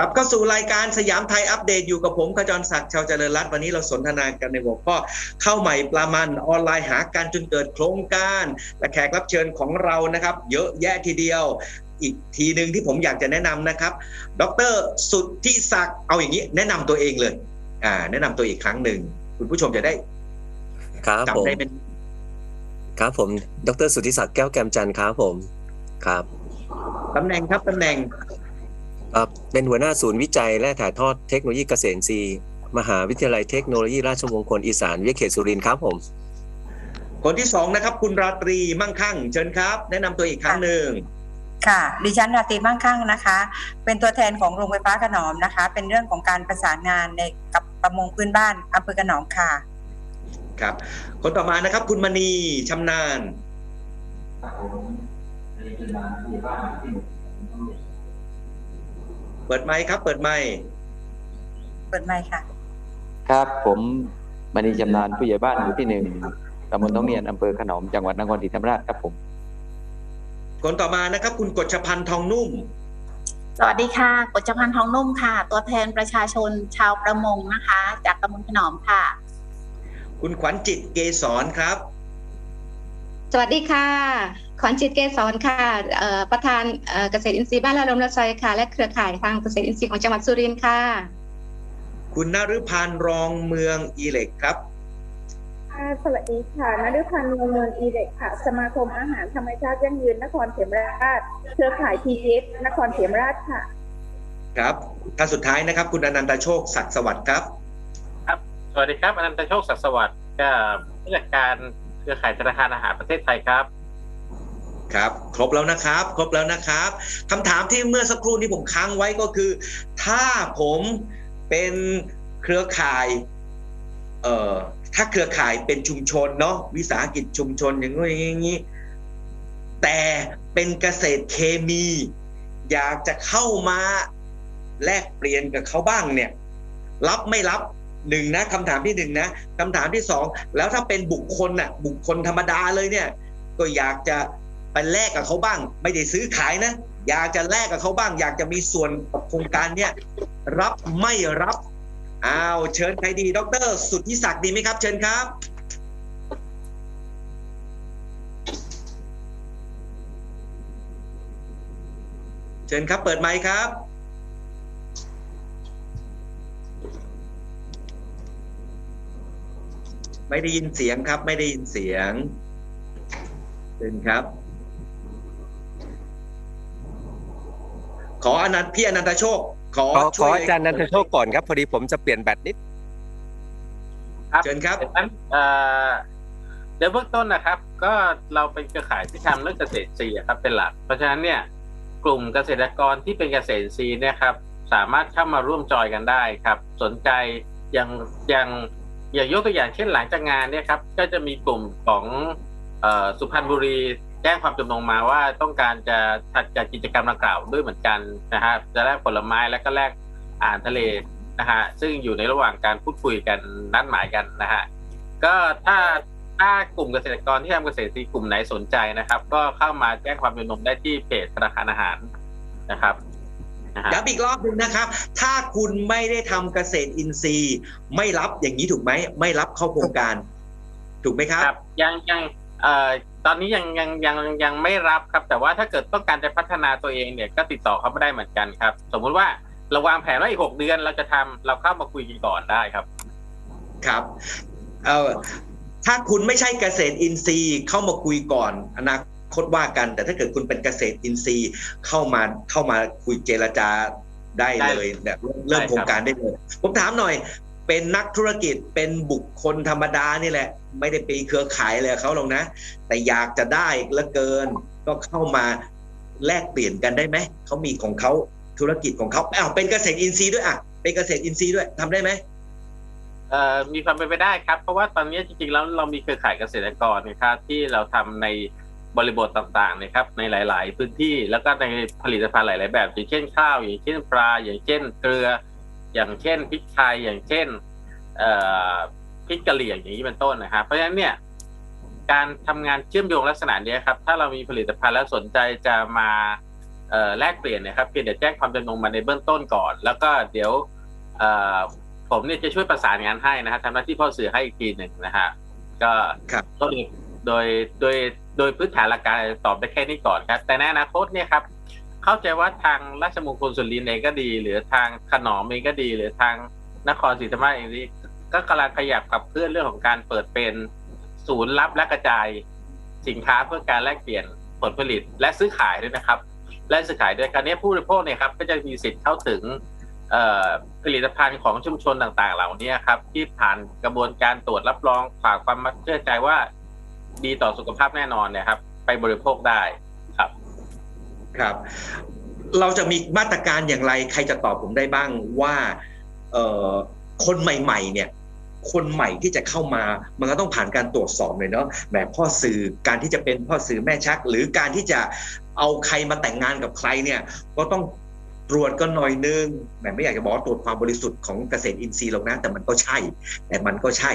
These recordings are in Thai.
กลับเข้าสู่รายการสยามไทยอัปเดตอยู่กับผมขจรศักดิ์ชาวเจริญรัตน์วันนี้เราสนทนากันในหัวข้อเข้าใหม่ปลามันออนไลน์หาการจนเกิดโครงการ และแขกรับเชิญของเรานะครับ เยอะแยะทีเดียวอีกทีหนึ่งที่ผมอยากจะแนะนำนะครับ ดรสุทธิศักดิ์เอาอย่างนี้ แนะนำตัวเองเลยอ่าแนะนำตัวอีกครั้งหนึ่งคุณผู้ชมจะได้ครับผมจำได้เป็นครับผม ดรสุทธิศักดิ์แก้วแกมจันทร์ครับผมครับตำแหน่งครับตำแหน่ง เอ่อเป็นหัวหน้าศูนย์วิจัยและถ่ายทอดเทคโนโลยีเกษตรอินทรีย์มหาวิทยาลัยเทคโนโลยีราชมงคลอีสานวิทยาเขตสุรินทร์ครับผมคนที่สองนะครับ คุณราตรีมั่งคั่งเชิญครับ แนะนำตัวอีกครั้งหนึ่งค่ะ ดิฉันราตรีมั่งคั่งนะคะ เป็นตัวแทนของโรงไฟฟ้าขนอมนะคะ เป็นเรื่องของการประสานงานในกับประมงพื้นบ้านอำเภอขนอมค่ะ ครับ คนต่อมานะครับ คุณมณีชำนาญ เปิดไมค์ครับ เปิดไมค์เปิดไมค์ค่ะ ครับ ผมมณีชำนาญผู้ใหญ่บ้านหมู่ที่หนึ่งตำบลท้องเนียนอำเภอขนอมจังหวัดนครศรีธรรมราชครับผม คนต่อมานะครับ คุณกฎชพันธ์ทองนุ่ม สวัสดีค่ะกฎจพันธ์ทองนุ่มค่ะ ตัวแทนประชาชนชาวประมงนะคะ จากตำบลขนอมค่ะ คุณขวัญจิตเกษรครับ สวัสดีค่ะ ขวัญจิตเกษรค่ะเอ่อประธานเอ่อเกษตรอินทรีย์บ้านละลมละซอยค่ะ และเครือข่ายทางเกษตรอินทรีย์ของจังหวัดสุรินทร์ค่ะ คุณนฤพันธ์รองเมืองอีเล็กครับค่ะสวัสดีค่ะนฤพันธ์เมืองเมืองอีเด็กค่ะ สมาคมอาหารธรรมชาติยั่งยืนนครเขมราช เครือข่ายทีเอสนครเขมราชค่ะ ครับท่านสุดท้ายนะครับ คุณอนันตโชคศักดิ์สวัสดิ์ครับสวัสดีครับ อนันตโชคศักดิ์สวัสดิ์ก็ผู้จัดการเครือข่ายธนาคารอาหารประเทศไทยครับ ครับครบแล้วนะครับ ครบแล้วนะครับคำถามที่เมื่อสักครู่นี้ผมค้างไว้ก็คือ ถ้าผมเป็นเครือข่ายเอ่อถ้าเครือข่ายเป็นชุมชนเนาะวิสาหกิจชุมชนอย่างงี้อย่างงี้แต่เป็นเกษตรเคมี อยากจะเข้ามาแลกเปลี่ยนกับเขาบ้างเนี่ย รับไม่รับหนึ่งนะคำถามที่หนึ่งนะคำถามที่สองแล้วถ้าเป็นบุคคลน่ะบุคคลธรรมดาเลยเนี่ย ก็อยากจะ แลกกับเขาบ้าง ไม่ได้ซื้อขายนะ อยากจะแลกกับเขาบ้าง อยากจะมีส่วนกับโครงการเนี่ยรับไม่รับอ้าวเชิญใครดี ดร สุทธิศักดิ์ดีไหมครับ เชิญครับเชิญครับเปิดไมค์ครับ ไม่ได้ยินเสียงครับ ไม่ได้ยินเสียงเชิญครับ ออนันต์พี่อนันตโชค ขอขอขช่อวยอาจารย์นันทโชคก่อนครับ พอดีผมจะเปลี่ยนแบตนิด ครับเชิญครับ ดังนั้นเอ่อเดี๋ยวเบื้องต้นนะครับ ก็เราเป็นเครือข่ายที่ทำเรื่องเกษตรอินทรีย์ครับเป็นหลัก เพราะฉะนั้นเนี่ยกลุ่มเกษตรกรที่เป็นเกษตรอินทรีย์เนี่ยครับสามารถเข้ามาร่วมจอยกันได้ครับ สนใจอย่างอย่างอย่างยกตัวอย่างเช่นหลังจากงานเนี่ยครับก็จะมีกลุ่มของเอ่อสุพรรณบุรี แจ้งความจำนงมาว่าต้องการจะจัดจัดกิจกรรมดังกล่าวด้วยเหมือนกันนะฮะจะแลกผลไม้แล้วก็แลกอาหารทะเลนะฮะซึ่งอยู่ในระหว่างการพูดคุยกันนัดหมายกันนะฮะก็ถ้าถ้ากลุ่มเกษตรกรที่ทำเกษตรอินทรีย์กลุ่มไหนสนใจนะครับ ก็เข้ามาแจ้งความจำนงได้ที่เพจธนาคารอาหารนะครับนะฮะย้ำอีกรอบหนึ่งนะครับ ถ้าคุณไม่ได้ทำเกษตรอินทรีย์ ไม่รับอย่างนี้ถูกไหม ไม่รับเข้าโครงการ ถูกไหมครับครับยังยัง เอ่อตอนนี้ยังยังยังยังไม่รับครับ แต่ว่าถ้าเกิดต้องการจะพัฒนาตัวเองเนี่ยก็ติดต่อเขาไม่ได้เหมือนกันครับ สมมุติว่าเราวางแผนว่าอีกหกเดือนเราจะทำเราเข้ามาคุยกันก่อนได้ครับ ครับเอ่อถ้าคุณไม่ใช่เกษตรอินทรีย์เข้ามาคุยก่อนอนาคตว่ากัน แต่ถ้าเกิดคุณเป็นเกษตรอินทรีย์เข้ามาเข้ามาคุยเจรจาได้เลยแบบเริ่มได้ครับโครงการได้เลย ผมถามหน่อย เป็นนักธุรกิจเป็นบุคคลธรรมดานี่แหละ ไม่ได้ไปเครือข่ายอะไรเขาหรอกนะ แต่อยากจะได้เหลือเกินก็เข้ามาแลกเปลี่ยนกันได้ไหมเขามีของเขาธุรกิจของเขาอ้าวเป็นเกษตรอินทรีย์ด้วยอะเป็นเกษตรอินทรีย์ด้วยทำได้ไหมเอ่อมีความเป็นไปได้ครับ เพราะว่าตอนนี้จริงๆแล้วเรามีเครือข่ายเกษตรกรนะครับที่เราทำในบริบทต่างๆนะครับในหลาย ๆ พื้นที่แล้วก็ในผลิตภัณฑ์หลาย ๆ แบบ อย่างเช่นข้าว อย่างเช่นปลา อย่างเช่นเกลือ อย่างเช่นพริกไทยอย่างเช่นเอ่อพริกกะเหรี่ยงอย่างนี้เป็นต้นนะครับ เพราะฉะนั้นเนี่ยการทำงานเชื่อมโยงลักษณะเนี้ยครับ ถ้าเรามีผลิตภัณฑ์แล้วสนใจจะมาเอ่อแลกเปลี่ยนเนะครับเพียงแต่แจ้งความจำนงมาในเบื้องต้นก่อน แล้วก็เดี๋ยวเอ่อผมเนี่ยจะช่วยประสานงานให้นะฮะทำหน้าที่พ่อสื่อให้อีกทีหนึ่งนะฮะก็ครับก็โดยโดยโดยพื้นฐานหลักการตอบได้แค่นี้ก่อนครับ แต่ในอนาคตเนี่ยครับ เข้าใจว่าทางราชมงคลสุรินทร์เองก็ดี หรือทางขนอมเองก็ดี หรือทางนครศรีธรรมราชเองนี่ก็กำลังขยับขับเคลื่อนเรื่องของการเปิดเป็นศูนย์รับและกระจายสินค้าเพื่อการแลกเปลี่ยนผลผลิตและซื้อขายด้วยนะครับ และซื้อขายด้วยการนี้ผู้บริโภคเนี่ยครับก็จะมีสิทธิ์เข้าถึงผลิตภัณฑ์ของชุมชนต่างๆ เหล่านี้ครับ ที่ผ่านกระบวนการตรวจรับรองฝากความมั่นเชื่อใจว่า ดีต่อสุขภาพแน่นอนเนี่ยครับ ไปบริโภคได้ ครับ เราจะมีมาตรการอย่างไร ใครจะตอบผมได้บ้างว่าเออคนใหม่ๆ เนี่ย คนใหม่ที่จะเข้ามา มันก็ต้องผ่านการตรวจสอบเลยเนาะแบบพ่อสื่อการที่จะเป็นพ่อสื่อแม่ชัก หรือการที่จะเอาใครมาแต่งงานกับใครเนี่ย ก็ต้องตรวจกันหน่อยนึงแหมไม่อยากจะบอกตรวจความบริสุทธิ์ของเกษตรอินทรีย์หรอกนะแต่มันก็ใช่ แต่มันก็ใช่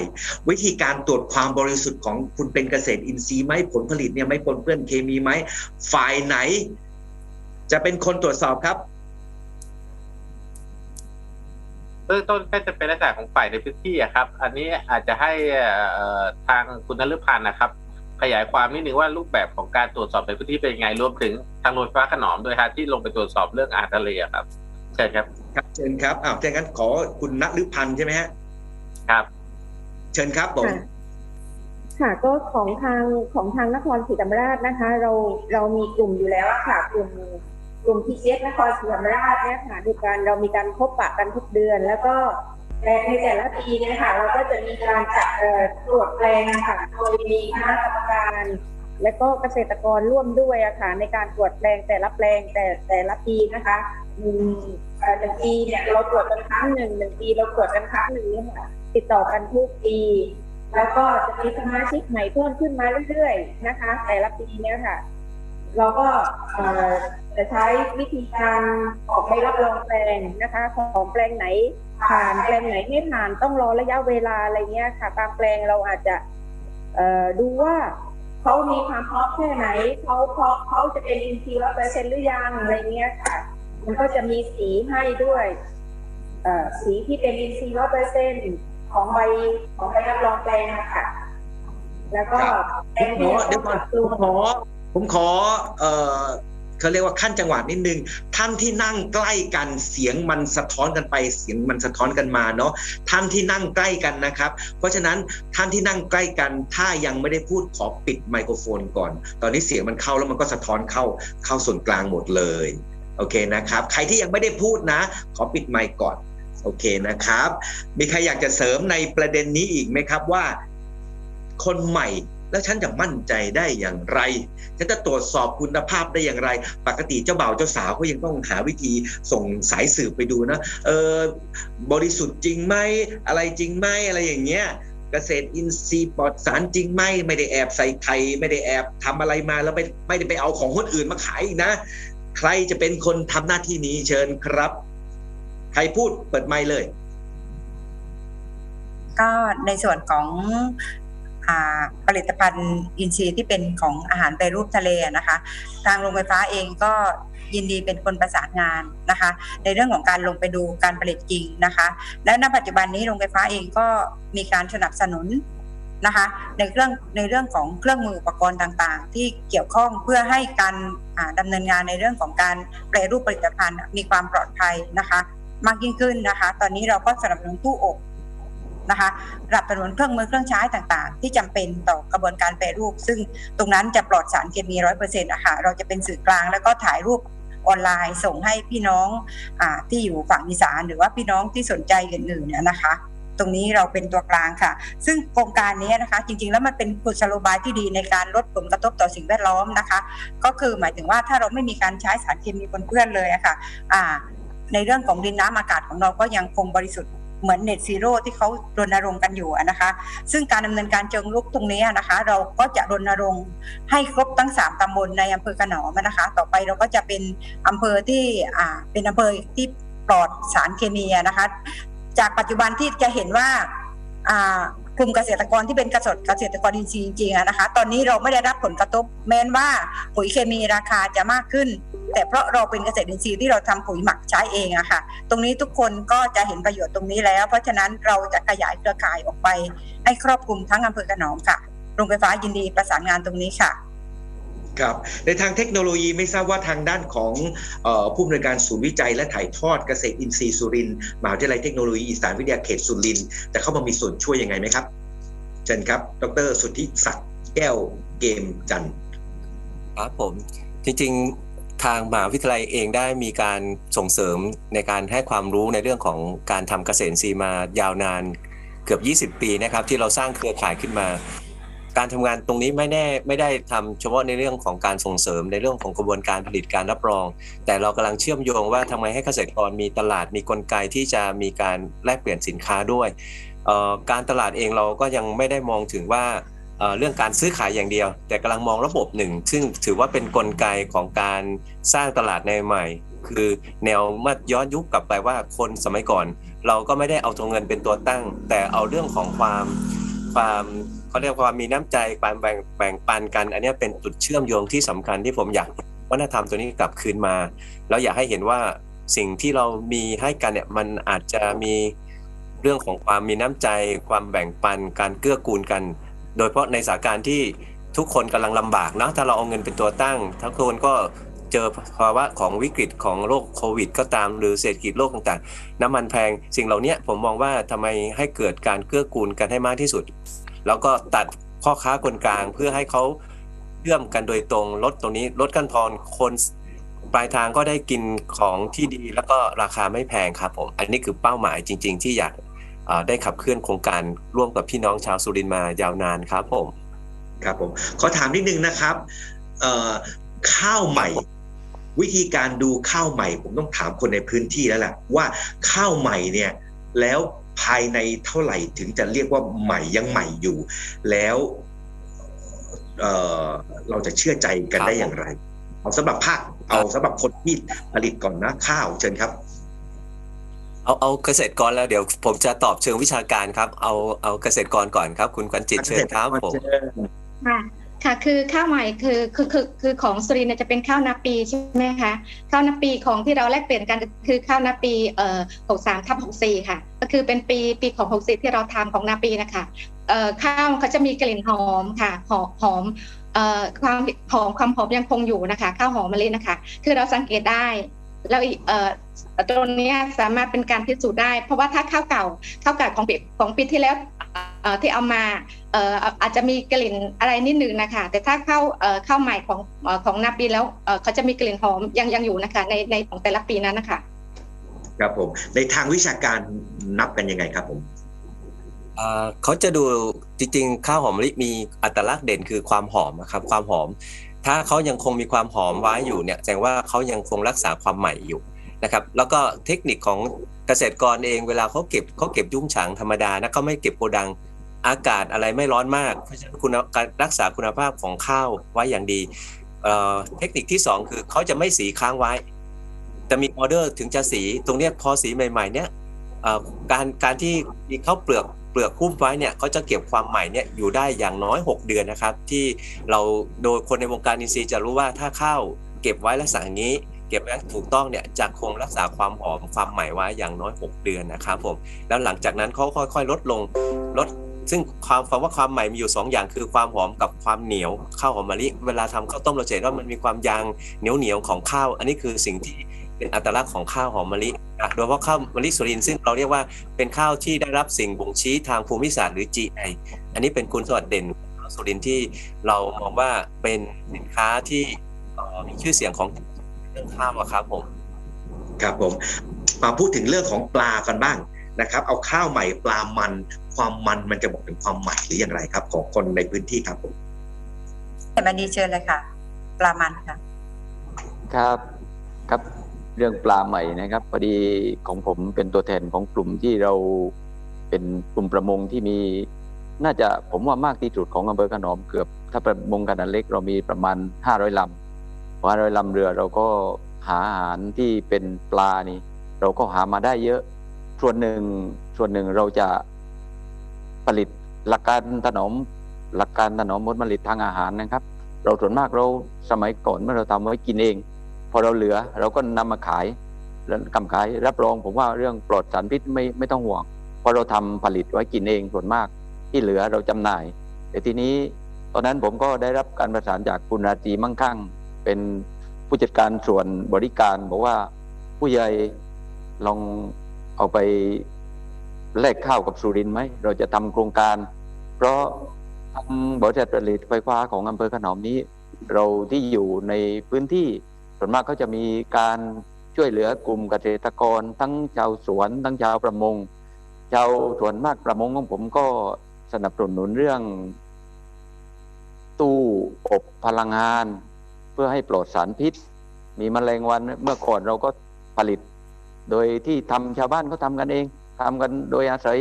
วิธีการตรวจความบริสุทธิ์ของคุณเป็นเกษตรอินทรีย์ไหมผลผลิตเนี่ยไม่ปนเปื้อนเคมีไหมฝ่ายไหน จะเป็นคนตรวจสอบครับ เบื้องต้นก็จะเป็นลักษณะของฝ่ายในพื้นที่อะครับ อันนี้อาจจะให้เอ่อทางคุณนฤพันธ์นะครับ ขยายความนิดนึงว่ารูปแบบของการตรวจสอบในพื้นที่เป็นยังไงรวมถึงทางโรงไฟฟ้าขนอมด้วยฮะที่ลงไปตรวจสอบเรื่องอาหารทะเลอะครับเชิญครับครับเชิญครับอ้าวถ้างั้นขอคุณณฤพันธ์ใช่ไหมฮะครับ เชิญครับผมค่ะค่ะก็ของทางของทางนครศรีธรรมราชนะคะ เราเรามีกลุ่มอยู่แล้วอะค่ะกลุ่ม กลุ่มทีเอสนครศรีธรรมราชเนี่ยค่ะด้วยการเรามีการพบปะกันทุกเดือน แล้วก็แต่ในแต่ละปีเนี่ยค่ะเราก็จะมีการจัดตรวจแปลงค่ะโดยมีคณะกรรมการ และก็เกษตรกรร่วมด้วยอะค่ะในการตรวจแปลงแต่ละแปลงแต่แต่ละปีนะคะหนึ่งหนึ่งปีเนี่ยเราตรวจกันครั้งหนึ่งหนึ่งปีเราตรวจกันครั้งหนึ่งเนี่ยค่ะติดต่อกันทุกปี แล้วก็จะมีสมาชิกใหม่เพิ่มขึ้นมาเรื่อยๆนะคะ แต่ละปีเนี่ยค่ะ เราก็เอ่อจะใช้วิธีการออกใบรับรองแปลงนะคะของแปลงไหนผ่านแปลงไหนไม่ผ่านต้องรอระยะเวลาอะไรเงี้ยค่ะบางแปลงเราอาจจะเอ่อดูว่าเขามีความพร้อมแค่ไหนเขาพร้อมเขาจะเป็นอินทรีย์ร้อยเปอร์เซ็นต์หรือยังอะไรเงี้ยค่ะมันก็จะมีสีให้ด้วยเอ่อสีที่เป็นอินทรีย์ร้อยเปอร์เซ็นต์ของใบของใบรับรองแปลงนะคะแล้วก็ครับแปลงผมขอเดี๋ยวก่อนผมขอ ผมขอเออเขาเรียกว่าขั้นจังหวะนิดนึง ท่านที่นั่งใกล้กันเสียงมันสะท้อนกันไป เสียงมันสะท้อนกันมาเนาะท่านที่นั่งใกล้กันนะครับ เพราะฉะนั้นท่านที่นั่งใกล้กัน ถ้ายังไม่ได้พูดขอปิดไมโครโฟนก่อน ตอนนี้เสียงมันเข้าแล้วมันก็สะท้อนเข้าเข้าส่วนกลางหมดเลยโอเคนะครับ ใครที่ยังไม่ได้พูดนะ ขอปิดไมค์ก่อนโอเคนะครับ มีใครอยากจะเสริมในประเด็นนี้อีกไหมครับว่า คนใหม่ แล้วฉันจะมั่นใจได้อย่างไร ฉันจะตรวจสอบคุณภาพได้อย่างไร ปกติเจ้าบ่าวเจ้าสาวก็ยังต้องหาวิธีส่งสายสืบไปดูนะ เออบริสุทธิ์จริงไหมอะไรจริงไหมอะไรอย่างเงี้ยเกษตรอินทรีย์ปลอดสารจริงไหมไม่ได้แอบใส่ไข่ไม่ได้แอบทำอะไรมาแล้วไม่ไม่ได้ไปเอาของคนอื่นมาขายอีกนะ ใครจะเป็นคนทำหน้าที่นี้เชิญครับ ใครพูดเปิดไมค์เลยก็ในส่วนของ ผลิตภัณฑ์อินทรีย์ที่เป็นของอาหารแปรรูปทะเลนะคะ ทางโรงไฟฟ้าเองก็ยินดีเป็นคนประสานงานนะคะ ในเรื่องของการลงไปดูการผลิตจริงนะคะ และณปัจจุบันนี้โรงไฟฟ้าเองก็มีการสนับสนุนนะคะในเรื่องในเรื่องของเครื่องมืออุปกรณ์ต่างๆ ที่เกี่ยวข้องเพื่อให้การอ่าดำเนินงานในเรื่องของการแปรรูปผลิตภัณฑ์มีความปลอดภัยนะคะ มากยิ่งขึ้นนะคะ ตอนนี้เราก็สนับสนุนตู้อบ นะคะสนับสนุนเครื่องมือเครื่องใช้ต่างๆ ที่จำเป็นต่อกระบวนการแปรรูป ซึ่งตรงนั้นจะปลอดสารเคมีร้อยเปอร์เซ็นต์นะคะเราจะเป็นสื่อกลางแล้วก็ถ่ายรูปออนไลน์ส่งให้พี่น้องอที่อยู่ฝั่งอีสานหรือว่าพี่น้องที่สนใจอื่นๆเนี่ยนะคะ ตรงนี้เราเป็นตัวกลางค่ะ ซึ่งโครงการนี้นะคะ จริงๆ แล้วมันเป็นกุศโลบายที่ดีในการลดผลกระทบต่อสิ่งแวดล้อมนะคะ ก็คือหมายถึงว่าถ้าเราไม่มีการใช้สารเคมีปนเปื้อนเลยะค่ะอ่าในเรื่องของดินน้ำอากาศของเราก็ยังคงบริสุทธิ์ เหมือนเน็ตซีโร่ที่เขารณรงค์กันอยู่นะคะ ซึ่งการดำเนินการเชิงรุกตรงนี้นะคะ เราก็จะรณรงค์ให้ครบทั้งสามตำบลในอำเภอขนอมนะคะ ต่อไปเราก็จะเป็นอำเภอที่อ่าเป็นอำเภอที่ปลอดสารเคมีนะคะ จากปัจจุบันที่จะเห็นว่าอ่า กลุ่มเกษตรกรที่เป็นเกษตรเกษตรกรอินทรีย์จริงๆนะคะ ตอนนี้เราไม่ได้รับผลกระทบแม้นว่าปุ๋ยเคมีราคาจะมากขึ้น แต่เพราะเราเป็นเกษตรอินทรีย์ที่เราทำปุ๋ยหมักใช้เองอะค่ะ ตรงนี้ทุกคนก็จะเห็นประโยชน์ตรงนี้แล้ว เพราะฉะนั้นเราจะขยายเครือข่ายออกไป ให้ครอบคลุมทั้งอำเภอกระหนอมค่ะโรงไฟฟ้ายินดีประสานงานตรงนี้ค่ะ ครับในทางเทคโนโลยีไม่ทราบว่าทางด้านของออผู้อำนวยการศูนย์วิจัยและถ่ายทอดเกษตรอินทรีย์สุรินทร์มหาวิทยาลัยเทคโนโลยีอีสานวิทยาเขตสุรินทร์จะเข้ามามีส่วนช่วยยังไงไหมครับเชิญครับ ดรสุทธิศักดิ์แก้วเกมจันครับผมจริงๆทางมหาวิทยาลัยเองได้มีการส่งเสริมในการให้ความรู้ในเรื่องของการทำเกษตรอินทรีย์มายาวนานเกือบ 20 ปีนะครับที่เราสร้างเครือข่ายขึ้นมา การทำงานตรงนี้ไม่แน่ไม่ได้ทำเฉพาะในเรื่องของการส่งเสริมในเรื่องของกระบวนการผลิตการรับรอง แต่เรากำลังเชื่อมโยงว่าทำไมให้เกษตรกรมีตลาดมีกลไกที่จะมีการแลกเปลี่ยนสินค้าด้วย การตลาดเองเราก็ยังไม่ได้มองถึงว่าเรื่องการซื้อขายอย่างเดียว แต่กำลังมองระบบหนึ่ง ซึ่งถือว่าเป็นกลไกของการสร้างตลาดในใหม่ คือแนวมื่อย้อนยุคกลับไปว่าคนสมัยก่อน เราก็ไม่ได้เอาตัวเงินเป็นตัวตั้ง แต่เอาเรื่องของความความ เขาเรียกว่าความมีน้ำใจการแบ่งแบ่งปันกัน อันนี้เป็นจุดเชื่อมโยงที่สำคัญที่ผมอยากวัฒนธรรมตัวนี้กลับคืนมา แล้วอยากให้เห็นว่าสิ่งที่เรามีให้กันเนี่ยมันอาจจะมีเรื่องของความมีน้ำใจ ความแบ่งปันการเกื้อกูลกัน โดยเฉพาะในสถานการณ์ที่ทุกคนกำลังลำบากนะถ้าเราเอาเงินเป็นตัวตั้งทุกคนก็เจอภาวะของวิกฤตของโรคโควิด ก็ตามหรือเศรษฐกิจโลกต่างๆ น้ำมันแพงสิ่งเหล่านี้ผมมองว่าทำไมให้เกิดการเกื้อกูลกันให้มากที่สุด แล้วก็ตัดพ่อค้าคนกลางเพื่อให้เขาเชื่อมกันโดยตรงลดตรงนี้ลดขั้นตอนคนปลายทางก็ได้กินของที่ดีแล้วก็ราคาไม่แพงครับผม อันนี้คือเป้าหมายจริง ๆ ที่อยากได้ขับเคลื่อนโครงการร่วมกับพี่น้องชาวสุรินทร์มายาวนานครับผม ครับผมขอถามนิดนึงนะครับข้าวใหม่ วิธีการดูข้าวใหม่ ผมต้องถามคนในพื้นที่แล้วแหละว่าข้าวใหม่เนี่ยแล้ว ภายในเท่าไหร่ถึงจะเรียกว่าใหม่ยังใหม่อยู่ แล้วเอ่อเราจะเชื่อใจกันได้อย่างไร เอาสำหรับภาคเอาสำหรับคนที่ผลิตก่อนนะข้าวเชิญครับ เอาเอาเกษตรกรแล้วเดี๋ยวผมจะตอบเชิงวิชาการครับ เอาเอาเกษตรกรก่อนครับ คุณขวัญจิตเชิญครับผมค่ะ ค่ะคือข้าวใหม่คือคือคือคือของสุรินทร์จะเป็นข้าวนาปีใช่ไหมคะข้าวนาปีของที่เราแลกเปลี่ยนกันคือข้าวนาปีเอ่อ63ทับ64ค่ะ ก็คือเป็นปีปีของ64ที่เราทำของนาปีนะคะเอ่อข้าวเขาจะมีกลิ่นหอมค่ะหอมหอมเอ่อความหอมความหอมยังคงอยู่นะคะ ข้าวหอมมะลินะคะ คือเราสังเกตได้ แล้วอีกเอ่อตรงเนี้ยสามารถเป็นการพิสูจน์ได้ เพราะว่าถ้าข้าวเก่าข้าวเก่าของปีของปีที่แล้วเอ่อที่เอามาเอ่ออาจจะมีกลิ่นอะไรนิดนึงนะคะ แต่ถ้าเข้าเอ่อเข้าใหม่ของเอ่อของนาปีแล้วเอ่อเขาจะมีกลิ่นหอมยังยังอยู่นะคะในในของแต่ละปีนั้นนะคะครับผมในทางวิชาการนับกันยังไงครับผมเอ่อเขาจะดูจริงๆข้าวหอมมะลิมีอัตลักษณ์เด่นคือความหอมนะครับความหอม ถ้าเขายังคงมีความหอมไว้อยู่เนี่ยแสดงว่าเขายังคงรักษาความใหม่อยู่นะครับแล้วก็เทคนิคของเกษตรกรเองเวลาเขาเก็บเขาเก็บยุ่งฉางธรรมดานะเขาไม่เก็บโกดังอากาศอะไรไม่ร้อนมากเพราะฉะนั้นคุณการรักษาคุณภาพของข้าวไว้อย่างดีเเทคนิคที่สองคือเขาจะไม่สีค้างไว้ จะมีออเดอร์ถึงจะสีตรงเนี้ยพอสีใหม่ๆเนี่ยการการที่มีข้าวเปลือก เปลือกหุ้มไว้เนี่ยเขาจะเก็บความใหม่เนี่ยอยู่ได้อย่างน้อย 6 เดือนนะครับ ที่เราโดยคนในวงการอินทรีย์จะรู้ว่าถ้าข้าวเก็บไว้ลักษณะอย่างนี้ เก็บไว้ถูกต้องเนี่ยจะคงรักษาความหอมความใหม่ไว้อย่างน้อย 6 เดือนนะครับผมแล้วหลังจากนั้นเขาค่อยๆ ลดลงลดซึ่งความคำว่าความใหม่มีอยู่ 2 อย่างคือความหอมกับความเหนียวข้าวหอมมะลิเวลาทำข้าวต้มเราจะเห็นว่ามันมีความยางเหนียวเหนียวของข้าว อันนี้คือสิ่งที่เป็นอัตลักษณ์ของข้าวหอมมะลิ โดยเฉพาะข้าวมะลิสุรินทร์ซึ่งเราเรียกว่าเป็นข้าวที่ได้รับสิ่งบ่งชี้ทางภูมิศาสตร์หรือ GI อันนี้เป็นคุณสมบัติเด่นของข้าวสุรินทร์ที่เรามองว่าเป็นสินค้าที่เอ่อมีชื่อเสียงของเรื่องข้าวอะครับผมครับผมมาพูดถึงเรื่องของปลากันบ้างนะครับ เอาข้าวใหม่ปลามัน ความมันมันจะบอกถึงความใหม่หรืออย่างไรครับ ของคนในพื้นที่ครับผมแต่บันดีเชิญเลยค่ะ ปลามันค่ะ ครับครับ เรื่องปลาใหม่นะครับพอดีของผมเป็นตัวแทนของกลุ่มที่เราเป็นกลุ่มประมงที่มี น่าจะผมว่ามากที่สุดของอำเภอขนอมเกือบ ถ้าประมงขนาดเล็กเรามีประมาณ 500ลำ500ลำเรือเราก็หาอาหารที่เป็นปลานี่ เราก็หามาได้เยอะ ส่วนหนึ่งส่วนหนึ่งเราจะผลิตหลักการถนอมหลักการถนอมผลผลิตทางอาหารนะครับ เราส่วนมากเราสมัยก่อนเมื่อเราทำไว้กินเอง พอเราเหลือเราก็นำมาขายแล้วกำขายรับรองผมว่าเรื่องปลอดสารพิษไม่ไม่ต้องห่วง เพราะเราทำผลิตไว้กินเองส่วนมากที่เหลือเราจำหน่าย แต่ทีนี้ตอนนั้นผมก็ได้รับการประสานจากคุณราตรีมั่งคั่ง เป็นผู้จัดการส่วนบริการบอกว่าผู้ใหญ่ลองเอาไปแลกข้าวกับสุรินไหมเราจะทำโครงการ เพราะทางบริษัทผลิตไฟฟ้าของอำเภอขนอมนี้ เราที่อยู่ในพื้นที่ ส่วนมากก็จะมีการช่วยเหลือกลุ่มเกษตรกร ทั้งชาวสวน ทั้งชาวประมงชาวส่วนมากประมงของผมก็สนับสนุนเรื่อง ตู้อบพลังงาน เพื่อให้ปลอดสารพิษ มีมแมลงวันเมื่อก่อนเราก็ผลิต โดยที่ทำชาวบ้านเขาทำกันเองทำกันโดยอาศัย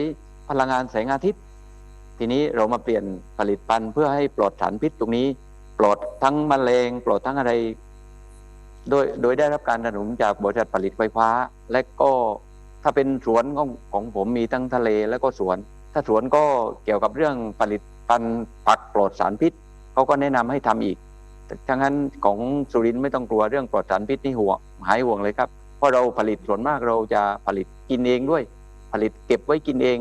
พลังงานแสงอาทิตย์ ทีนี้เรามาเปลี่ยนผลิตภัณฑ์เพื่อให้ปลอดสารพิษตรงนี้ ปลอดทั้งมแมลงปลอดทั้งอะไร โดยโดยได้รับการสนับสนุนจากบริษัทผลิตไฟฟ้า และก็ถ้าเป็นสวนของของผมมีทั้งทะเลแล้วก็สวน ถ้าสวนก็เกี่ยวกับเรื่องผลิตภัณฑ์ผักปลอดสารพิษเขาก็แนะนำให้ทำอีกทั้งนั้นของสุรินทร์ไม่ต้องกลัวเรื่องปลอดสารพิษนี่ห่วงหายห่วงเลยครับ เพราะเราผลิตส่วนมากเราจะผลิตกินเองด้วย ผลิตเก็บไว้กินเอง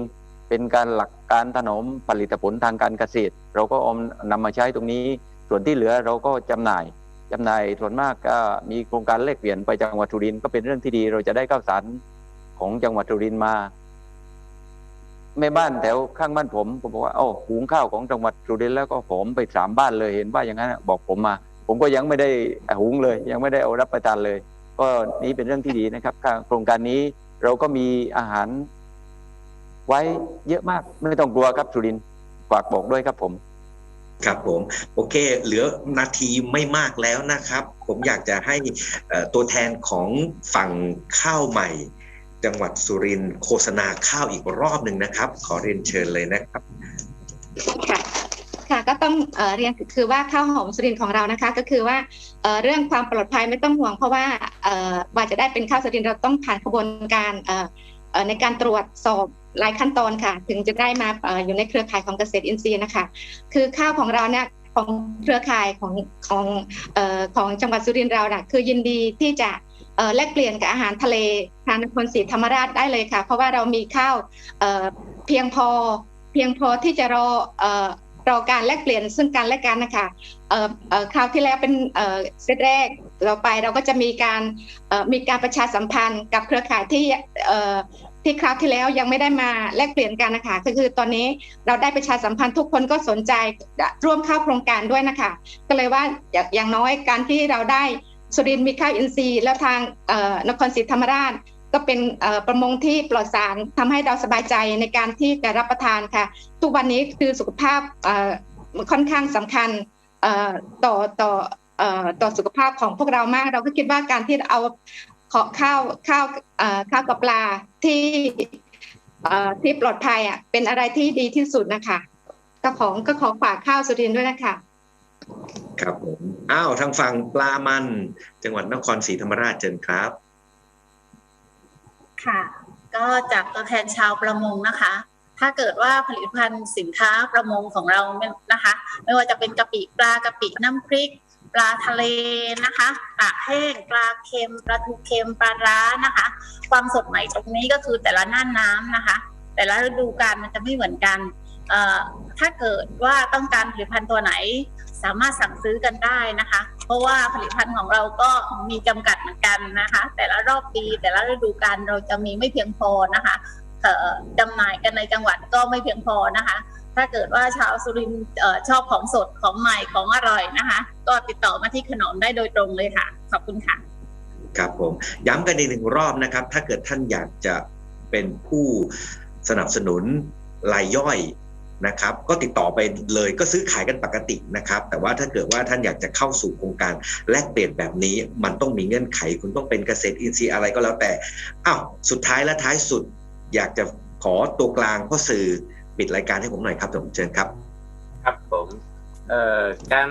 เป็นการหลักการถนอมผลิตผลทางการเกษตร เราก็อานำมาใช้ตรงนี้ ส่วนที่เหลือเราก็จำหน่าย จำหน่ายส่วนมากก็มีโครงการแลกเปลี่ยนไปจังหวัดสุรินทร์ก็เป็นเรื่องที่ดีเราจะได้ข้าวสารของจังหวัดสุรินทร์มาแม่บ้านแถวข้างบ้านผมผมบอกว่าเอ้หุงข้าวของจังหวัดสุรินทร์แล้วก็ผมไปสามบ้านเลยเห็นว่าอย่างนั้นบอกผมมา ผมก็ยังไม่ได้หุงเลย ยังไม่ได้เอารับประทานเลย ก็นี้เป็นเรื่องที่ดีนะครับโครงการนี้เราก็มีอาหารไว้เยอะมากไม่ต้องกลัวครับสุรินทร์ฝากบอกด้วยครับผม ครับผมโอเค เหลือนาทีไม่มากแล้วนะครับ ผมอยากจะให้ตัวแทนของฝั่งข้าวใหม่ จังหวัดสุรินทร์โฆษณาข้าวอีกรอบหนึ่งนะครับ ขอเรียนเชิญเลยนะครับค่ะค่ะก็ต้องเอเรียนคือว่าข้าวหอมสุรินทร์ของเรานะคะ ก็คือว่าเเรื่องความปลอดภัยไม่ต้องห่วง เพราะว่าเอ่อว่าจะได้เป็นข้าวสุรินทร์เราต้องผ่านกระบวนการในการตรวจสอบ หลายขั้นตอนค่ะ ถึงจะได้มาอยู่ในเครือข่ายของเกษตรอินทรีย์นะคะ คือข้าวของเราเนี่ยของเครือข่ายของของออของจังหวัดสุรินทร์เราน่ะคือยินดีที่จะแลกเปลี่ยนกับอาหารทะเลทางนครศรีธรรมราชได้เลยค่ะ เพราะว่าเรามีข้าวเเพียงพอเพียงพอที่จะรออรอการแลกเปลี่ยนซึ่งกันและกันนะคะคราวที่แล้วเป็นเซตแรกเราไปเราก็จะมีการมีการประชาสัมพันธ์กับเครือข่ายที่ ที่คราวที่แล้วยังไม่ได้มาแลกเปลี่ยนกันนะคะก็คือตอนนี้เราได้ประชาสัมพันธ์ทุกคนก็สนใจร่วมเข้าโครงการด้วยนะคะ ก็เลยว่าอย่างอย่างน้อยการที่เราได้สุรินทร์มีข้าวอินทรีย์ แล้วทางนครศรีธรรมราช ก็เป็นประมงที่ปลอดสารทำให้เราสบายใจในการที่จะรับประทานค่ะ ทุกวันนี้คือสุขภาพค่อนข้างสำคัญต่อต่อต่อสุขภาพของพวกเรามาก เราก็คิดว่าการที่เอา ขอข้าวข้าวเอ่อข้าวกับปลาที่เอ่อที่ปลอดภัยอะเป็นอะไรที่ดีที่สุดนะคะก็ของก็ขอฝากข้าวสุรินทร์ด้วยนะคะครับผมอ้าวทางฝั่งปลามัน จังหวัดนครศรีธรรมราชเชิญครับ ค่ะ ก็จากตัวแทนชาวประมงนะคะ ถ้าเกิดว่าผลิตภัณฑ์สินค้าประมงของเรานะคะ ไม่ว่าจะเป็นกะปิปลากะปิน้ำพริก ปลาทะเลนะคะปลาแห้งปลาเค็มปลาทูเค็มปลาร้านะคะ ความสดใหม่ตรงนี้ก็คือแต่ละหน้าน้ำนะคะ แต่ละฤดูกาลมันจะไม่เหมือนกันเอ่อถ้าเกิดว่าต้องการผลิตภัณฑ์ตัวไหนสามารถสั่งซื้อกันได้นะคะ เพราะว่าผลิตภัณฑ์ของเราก็มีจำกัดเหมือนกันนะคะ แต่ละรอบปีแต่ละฤดูกาลเราจะมีไม่เพียงพอนะคะเอ่อจำหน่ายกันในจังหวัดก็ไม่เพียงพอนะคะ ถ้าเกิดว่าชาวสุรินทร์เอ่อชอบของสดของใหม่ของอร่อยนะคะ ก็ติดต่อมาที่ขนมได้โดยตรงเลยค่ะ ขอบคุณค่ะ ครับผม ย้ำกันอีกหนึ่งรอบนะครับ ถ้าเกิดท่านอยากจะเป็นผู้สนับสนุนรายย่อยนะครับก็ติดต่อไปเลยก็ซื้อขายกันปกตินะครับ แต่ว่าถ้าเกิดว่าท่านอยากจะเข้าสู่โครงการแลกเปลี่ยนแบบนี้ มันต้องมีเงื่อนไข คุณต้องเป็นเกษตรอินทรีย์อะไรก็แล้วแต่อ้าวสุดท้ายและท้ายสุด อยากจะขอตัวกลางพ่อสื่อ ปิดรายการให้ผมหน่อยครับผมเชิญครับ ครับผมเอ่อการ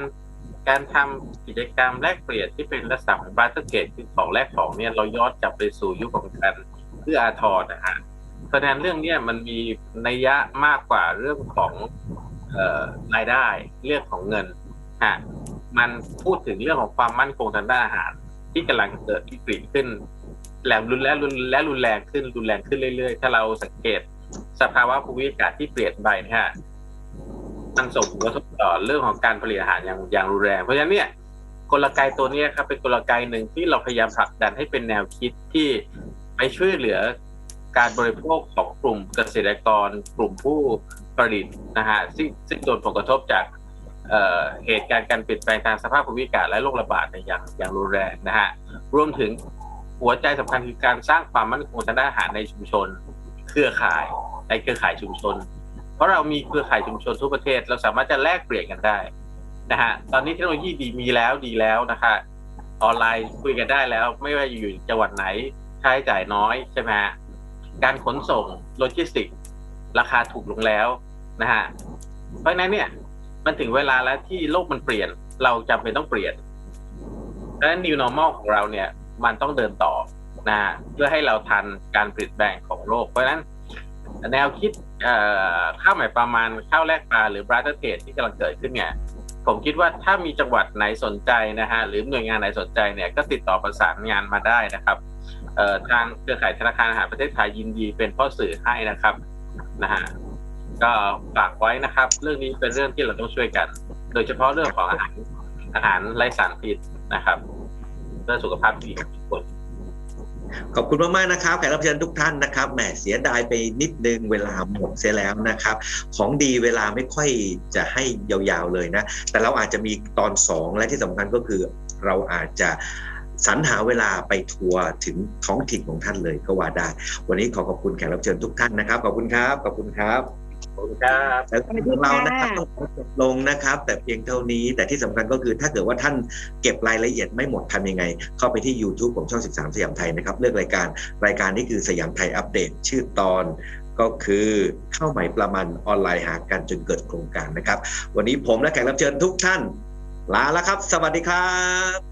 การทำกิจกรรมแลกเปลี่ยนที่เป็นลักษณะของบาร์เกตคือของแลกของเนี่ยเราย้อนกลับไปสู่ยุคของการเพื่ออาทรนะฮะเพราะฉะนั้นเรื่องเนี้ยมันมีนัยยะมากกว่าเรื่องของรายได้เรื่องของเงินฮะมันพูดถึงเรื่องของความมั่นคงทางด้านอาหาร ที่กำลังเกิดวิกฤตขึ้นแหลมรุนและรุนและรุนแรงขึ้นรุนแรงขึ้นเรื่อยๆ ถ้าเราสังเกต สภาวะภูมิอากาศที่เปลี่ยนไปนะฮะมันส่งผลกระทบต่อเรื่องของการผลิตอาหารอย่างอย่างรุนแรง เพราะฉะนั้นเนี่ยกลไกตัวนี้ครับเป็นกลไกหนึ่งที่เราพยายามผลักดันให้เป็นแนวคิดที่ไปช่วยเหลือการบริโภคของกลุ่มเกษตรกร กลุ่มผู้ผลิตนะฮะซึ่งซึ่งโดนผลกระทบจากเเหตุการณ์การเปลี่ยนแปลงทางสภาพภูมิอากาศและโรคระบาดในอย่างอย่างรุนแรงนะฮะรวมถึงหัวใจสำคัญคือการสร้างความมั่นคงทางด้านอาหารในชุมชน เครือข่ายในเครือข่ายชุมชน เพราะเรามีเครือข่ายชุมชนทั่วประเทศ เราสามารถจะแลกเปลี่ยนกันได้นะฮะตอนนี้เทคโนโลยีดีมีแล้วดีแล้วนะคะออนไลน์คุยกันได้แล้ว ไม่ว่าอยู่จังหวัดไหนค่าใช้จ่ายน้อยใช่ไหมการขนส่งโลจิสติกราคาถูกลงแล้วนะฮะเพราะนั้นเนี่ยมันถึงเวลาแล้วที่โลกมันเปลี่ยน เราจำเป็นต้องเปลี่ยนดังนั้น new normal ของเราเนี่ย มันต้องเดินต่อ นะฮะเพื่อให้เราทันการเปลี่ยนแปลงของโลก เพราะฉะนั้นแนวคิดข้าวใหม่ประมาณข้าวแลกปลาหรือ barter trade ที่กำลังเกิดขึ้นเนี่ยผมคิดว่าถ้ามีจังหวัดไหนสนใจนะฮะหรือหน่วยงานไหนสนใจเนี่ยก็ติดต่อประสานงานมาได้นะครับทางเครือข่ายธนาคารอาหารประเทศไทยยินดีเป็นพ่อสื่อให้นะครับนะฮะก็ฝากไว้นะครับ เรื่องนี้เป็นเรื่องที่เราต้องช่วยกัน โดยเฉพาะเรื่องของอาหารอาหารไร้สารพิษนะครับเพื่อสุขภาพดี ขอบคุณมากๆนะครับแขกรับเชิญทุกท่านนะครับแหมเสียดายไปนิดนึงเวลาหมดเสียแล้วนะครับ ของดีเวลาไม่ค่อยจะให้ยาวๆเลยนะ แต่เราอาจจะมีตอนสองและที่สำคัญก็คือเราอาจจะสรรหาเวลาไปทัวร์ถึงท้องถิ่นของท่านเลยก็ว่าได้ วันนี้ขอขอบคุณแขกรับเชิญทุกท่านนะครับ ขอบคุณครับ ขอบคุณครับ อบคุณครับแล้วของเรานะครับต้องขอจบลงนะครับ แต่เพียงเท่านี้ แต่ที่สำคัญก็คือถ้าเกิดว่าท่านเก็บรายละเอียดไม่หมดทำยังไง เข้าไปที่ YouTube ของช่อง 13 สยามไทยนะครับ เลือกรายการรายการนี้คือสยามไทยอัปเดตชื่อตอนก็คือเข้าใหม่ประมันออนไลน์หากันจนเกิดโครงการนะครับ วันนี้ผมและแขกรับเชิญทุกท่าน ลาแล้วครับ สวัสดีครับ